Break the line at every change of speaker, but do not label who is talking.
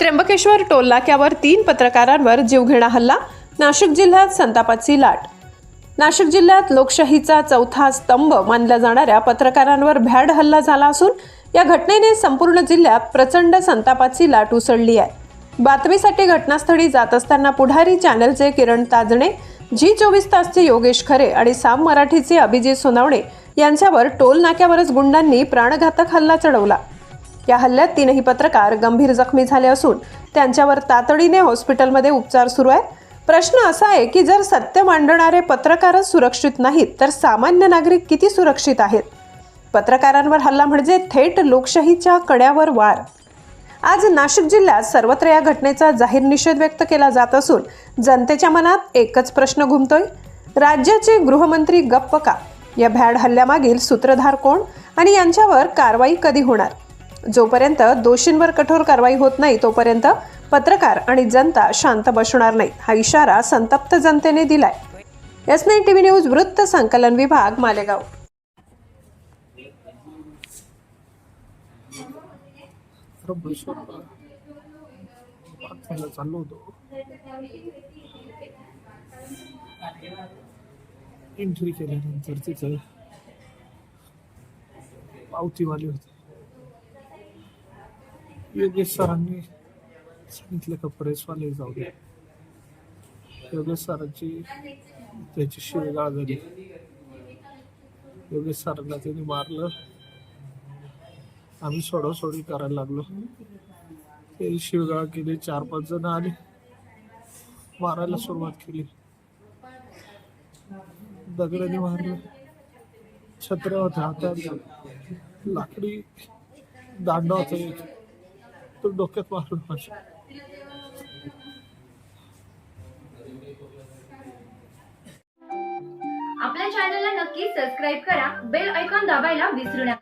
Trimbakeshwar toll नाक्यावर तीन पत्रकारांवर जीवघेणा हल्ला नाशिक जिल्ह्यात संतापाची लाट. नाशिक जिल्ह्यात लोकशाहीचा चौथा स्तंभ मानल्या जाणाऱ्या पत्रकारांवर भ्याड हल्ला झाला असून या घटनेने संपूर्ण जिल्ह्यात प्रचंड संतापाची लाट उसळली आहे. बातमीसाठी घटनास्थळी जात असताना पुढारी चॅनलचे किरण ताजणे जी चोवीस तासचे योगेश खरे आणि साम मराठीचे अभिजित सोनावणे यांच्यावर टोल नाक्यावरच गुंडांनी प्राणघातक हल्ला चढवला. या हल्ल्यात तीनही पत्रकार गंभीर जखमी झाले असून त्यांच्यावर तातडीने हॉस्पिटलमध्ये उपचार सुरू आहेत. प्रश्न असा आहे की जर सत्य मांडणारे पत्रकारच सुरक्षित नाहीत तर सामान्य नागरिक किती सुरक्षित आहेत? पत्रकारांवर हल्ला म्हणजे थेट लोकशाहीच्या कड्यावर वार. आज नाशिक जिल्ह्यात सर्वत्र या घटनेचा जाहीर निषेध व्यक्त केला जात असून जनतेच्या मनात एकच प्रश्न घुमतोय. राज्याचे गृहमंत्री गप्प का? या भ्याड हल्ल्यामागील सूत्रधार कोण? आणि यांच्यावर कारवाई कधी होणार? जोपर्यंत दोषींवर कठोर कारवाई होत नाही तोपर्यंत पत्रकार आणि जनता शांत बसणार नाही हा इशारा संतप्त जनतेने दिलाय. एस नाईन टीव्ही न्यूज वृत्त संकलन विभाग मालेगाव.
एंट्री केल्यानंतर तिथं पावतीवाले होते. योगेश सरांनी सांगितलं का प्रेसवाले जाऊ दे. योगेश सरांची त्याची शिवगाळ झाली योगेश सरांना त्यांनी मारलं. आम्ही सोडासोडी करायला लागलो. ते शिवगाळ केली चार पाच जण आले. मारायला सुरुवात केली. दगडाने मारलं. छत्र्या होत्या हातात लाकडी दांडा होता. तर डोक्यात मारलं पाहिजे.
आपल्या चॅनलला नक्की सबस्क्राईब करा बेल ऐकॉन दाबायला विसरू नका.